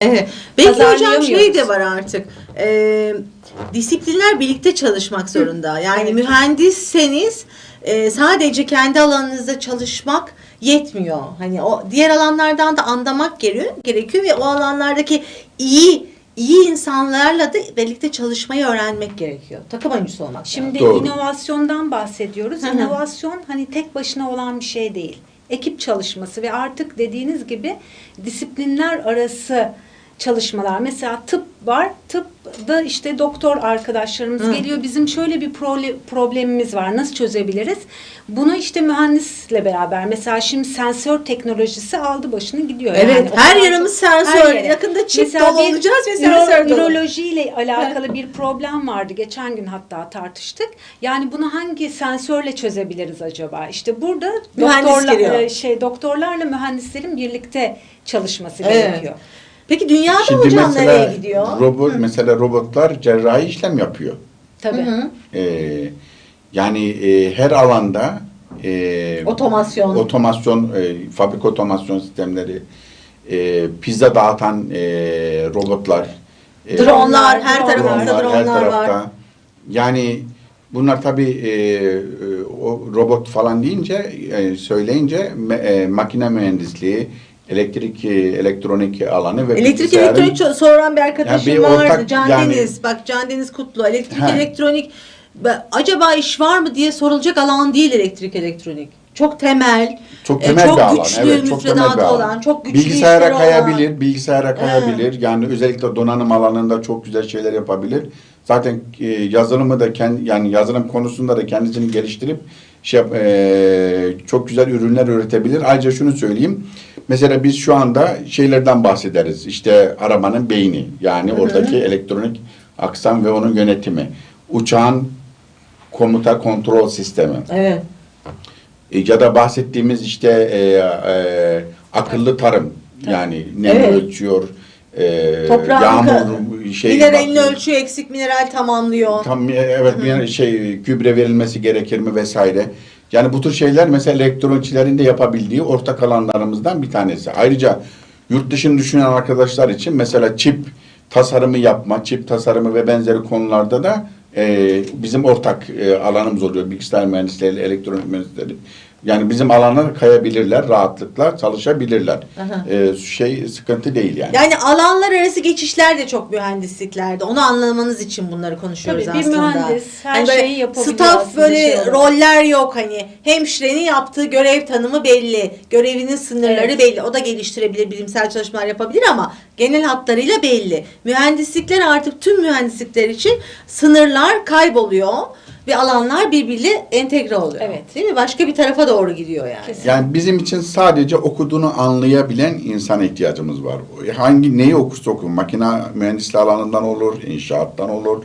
Evet. Belki hocam şey de var artık. Ee, disiplinler birlikte çalışmak zorunda. Yani Evet. mühendisseniz e, sadece kendi alanınızda çalışmak yetmiyor. Hani o diğer alanlardan da anlamak gerekiyor, gerekiyor ve o alanlardaki iyi iyi insanlarla da birlikte çalışmayı öğrenmek gerekiyor. Takım oyuncusu olmak. Şimdi Doğru. inovasyondan bahsediyoruz. Hı hı. İnovasyon hani tek başına olan bir şey değil. Ekip çalışması ve artık dediğiniz gibi disiplinler arası çalışmalar. Mesela tıp var. Tıpta işte doktor arkadaşlarımız Hı. geliyor. Bizim şöyle bir problemimiz var. Nasıl çözebiliriz? Bunu işte mühendisle beraber mesela şimdi sensör teknolojisi aldı başını gidiyor. Evet, Yani her çok- sensör. her yere. Yakında çip Mesela dolu olacağız ve sensör dolu. ürolojiyle alakalı bir problem vardı. Geçen gün hatta tartıştık. Yani bunu hangi sensörle çözebiliriz acaba? İşte burada Mühendis doktorla, e, şey doktorlarla mühendislerin birlikte çalışması Evet. gerekiyor. Peki dünyada Şimdi hocam mesela nereye gidiyor? robot mesela robotlar cerrahi işlem yapıyor. Tabii. Hı hı. Ee, yani e, her alanda e, Otomasyon. otomasyon, e, fabrika otomasyon sistemleri, e, pizza dağıtan e, robotlar, e, Dronlar, her Dronlar, tarafımızda her dronlar var. tarafta. Yani bunlar tabii e, e, o robot falan deyince, e, söyleyince me- e, makine mühendisliği, elektrik, e, elektronik alanı ve Elektrik elektronik soran bir arkadaşım Yani bir vardı. ortak- Can yani- Deniz. Bak Can Deniz Kutlu. Elektrik Ha. elektronik acaba iş var mı diye sorulacak alan değil elektrik elektronik. Çok temel, Çok e, temel çok bir alan. güçlü evet, çok temel bir alan. olan, çok güçlü bilgisayara işleri olan. kayabilir, bilgisayara kayabilir. Yani özellikle donanım alanında çok güzel şeyler yapabilir. Zaten e, yazılımı da kendi yani yazılım konusunda da kendisini geliştirip şey yap- e, çok güzel ürünler üretebilir. Ayrıca şunu söyleyeyim. Mesela biz şu anda şeylerden bahsederiz. İşte arabanın beyni yani oradaki elektronik aksam ve onun yönetimi. Uçağın komuta kontrol sistemi. Evet. E, ya da bahsettiğimiz işte e, e, akıllı tarım yani nem Evet. ölçüyor, e, Toprağın yağmur şey Mineralini ölçüyor, eksik mineral tamamlıyor. Tam e, evet bir şey gübre verilmesi gerekir mi vesaire. Yani bu tür şeyler mesela elektronikçilerin de yapabildiği ortak alanlarımızdan bir tanesi. Ayrıca yurt dışını düşünen arkadaşlar için mesela çip tasarımı yapma, çip tasarımı ve benzeri konularda da e, bizim ortak e, alanımız oluyor. Bilgisayar mühendisleri, elektronik mühendisleri. Yani bizim alana kayabilirler, rahatlıkla çalışabilirler. Aha. E, şey sıkıntı değil yani. Yani alanlar arası geçişler de çok mühendisliklerde. Onu anlamanız için bunları konuşuyoruz Tabii, bir aslında. mühendis her Hani şeyi yapabiliyor Staff aslında böyle şey olarak. roller yok hani. Hemşirenin yaptığı görev tanımı belli. Görevinin sınırları Evet. belli. O da geliştirebilir, bilimsel çalışmalar yapabilir ama genel hatlarıyla belli. Mühendislikler artık tüm mühendislikler için sınırlar kayboluyor ve alanlar birbiriyle entegre oluyor. Evet. Değil mi? Başka bir tarafa doğru gidiyor yani. Kesin. Yani bizim için sadece okuduğunu anlayabilen insana ihtiyacımız var. Hangi neyi okursa okur, makine mühendisliği alanından olur, inşaattan olur.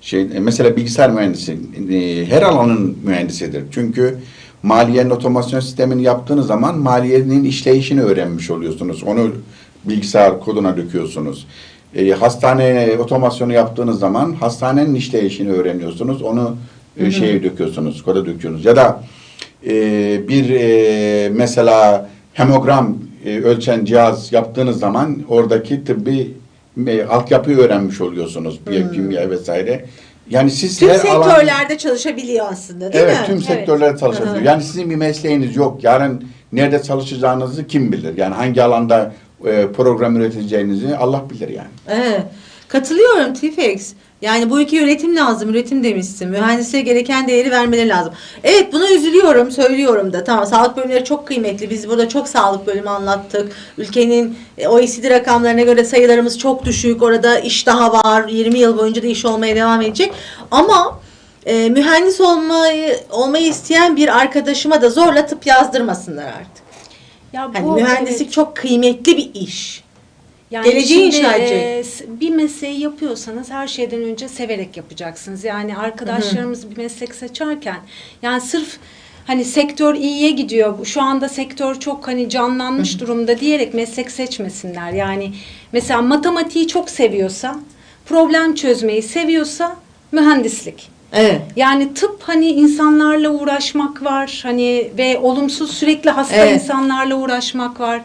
Şey e, mesela bilgisayar mühendisi e, her alanın mühendisidir. Çünkü maliyenin otomasyon sistemini yaptığınız zaman maliyenin işleyişini öğrenmiş oluyorsunuz. Onu bilgisayar koduna döküyorsunuz. E, hastane otomasyonu yaptığınız zaman hastanenin işleyişini öğreniyorsunuz. Onu e, şeye döküyorsunuz, koda döküyorsunuz. Ya da e, bir e, mesela hemogram e, ölçen cihaz yaptığınız zaman oradaki tıbbi e, altyapıyı öğrenmiş oluyorsunuz. Biyokimya vesaire. Yani siz Tüm her alan- sektörlerde çalışabiliyor aslında değil evet, mi? tüm sektörlerde çalışabiliyor. Yani sizin bir mesleğiniz yok. Yarın nerede çalışacağınızı kim bilir? Yani hangi alanda e, program üreteceğinizi Allah bilir yani. Evet. Katılıyorum Tifex. Yani bu ülke üretim lazım, üretim demişsin. Mühendisliğe gereken değeri vermeleri lazım. Evet buna üzülüyorum, söylüyorum da. Tamam sağlık bölümleri çok kıymetli. Biz burada çok sağlık bölümü anlattık. Ülkenin e, OECD rakamlarına göre sayılarımız çok düşük. Orada iş daha var. 20 yıl boyunca da iş olmaya devam edecek. Ama e, mühendis olmayı olmayı isteyen bir arkadaşıma da zorla tıp yazdırmasınlar artık. Ya Hani bu, mühendislik evet. çok kıymetli bir iş. Yani Geleceği şimdi, inşa edecek. e, bir mesleği yapıyorsanız her şeyden önce severek yapacaksınız. Yani arkadaşlarımız bir meslek seçerken yani sırf hani sektör iyiye gidiyor. Şu anda sektör çok hani canlanmış durumda diyerek meslek seçmesinler. Yani mesela matematiği çok seviyorsa, problem çözmeyi seviyorsa mühendislik. Evet. Yani tıp hani insanlarla uğraşmak var hani ve olumsuz sürekli hasta Evet. insanlarla uğraşmak var.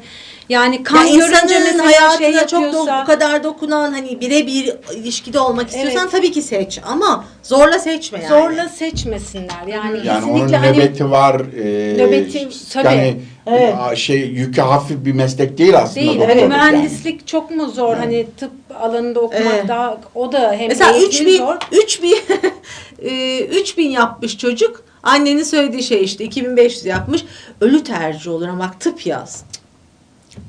Yani kan Ya görünce mesela hayatına şey çok do- bu kadar dokunan hani birebir ilişkide olmak istiyorsan Evet. tabii ki seç ama zorla seçme yani. Zorla seçmesinler. Yani, Yani onun kesinlikle hani nöbeti var. E, Nöbeti, tabii. Yani Evet. şey yükü hafif bir meslek değil aslında. değil. doktorluk Hani yani. mühendislik çok mu zor? Hani tıp alanında okumak Evet. daha o da hem Mesela eğitim 3000 zor. 3000 e, 3000 yapmış çocuk. Annenin söylediği şey işte 2500 yapmış. Ölü tercih olur ama bak tıp yaz.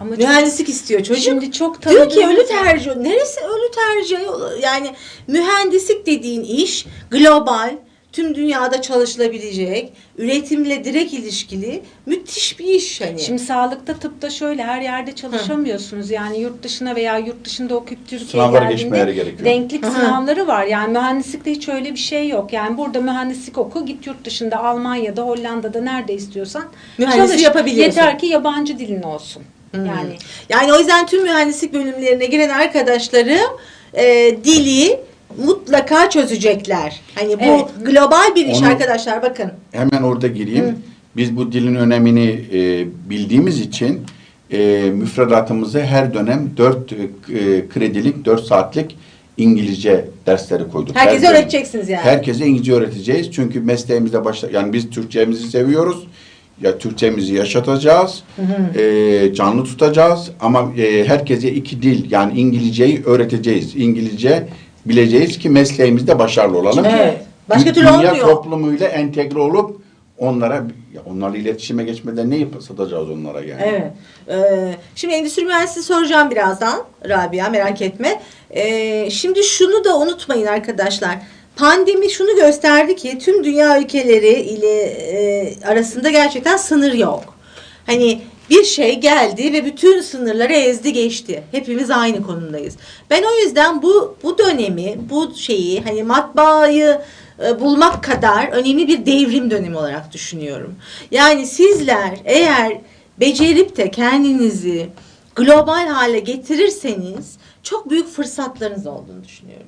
Ama çok- Mühendislik istiyor çocuk. Şimdi çok Diyor ki ölü tercih. Neresi ölü tercih? Yani mühendislik dediğin iş global, tüm dünyada çalışılabilecek, üretimle direkt ilişkili müthiş bir iş hani. Şimdi sağlıkta tıpta şöyle her yerde çalışamıyorsunuz. Yani yurt dışına veya yurt dışında okuyup Türkiye'ye geldiğinde denklik Hı hı. sınavları var. Yani mühendislikte hiç öyle bir şey yok. Yani burada mühendislik oku git yurt dışında Almanya'da Hollanda'da nerede istiyorsan Mühendisliği çalış. yapabiliyorsun. Yeter ki yabancı dilin olsun. Hmm. Yani Yani o yüzden tüm mühendislik bölümlerine giren arkadaşlarım e, dili mutlaka çözecekler. Hani bu Evet. global bir iş Onu- arkadaşlar bakın. Hemen orada gireyim. Biz bu dilin önemini e, bildiğimiz için e, müfredatımızı her dönem 4 kredilik, 4 saatlik İngilizce dersleri koyduk. Herkese Her öğreteceksiniz yani. Herkese İngilizce öğreteceğiz. Çünkü mesleğimizde başla yani biz Türkçemizi seviyoruz. Ya Türkçemizi yaşatacağız. e, canlı tutacağız ama e, herkese iki dil yani İngilizceyi öğreteceğiz. İngilizce bileceğiz ki mesleğimizde başarılı olalım. Evet. Başka türlü Dünya olmuyor. toplumuyla entegre olup onlara onlarla iletişime geçmeden ne yap- satacağız onlara yani? Evet. Ee, şimdi endüstri mühendisliği soracağım birazdan Rabia merak etme. Ee, şimdi şunu da unutmayın arkadaşlar. Pandemi şunu gösterdi ki tüm dünya ülkeleri ile e, arasında gerçekten sınır yok. Hani bir şey geldi ve bütün sınırları ezdi geçti. Hepimiz aynı konumdayız. Ben o yüzden bu bu dönemi, bu şeyi hani matbaayı e, bulmak kadar önemli bir devrim dönemi olarak düşünüyorum. Yani sizler eğer becerip de kendinizi global hale getirirseniz çok büyük fırsatlarınız olduğunu düşünüyorum.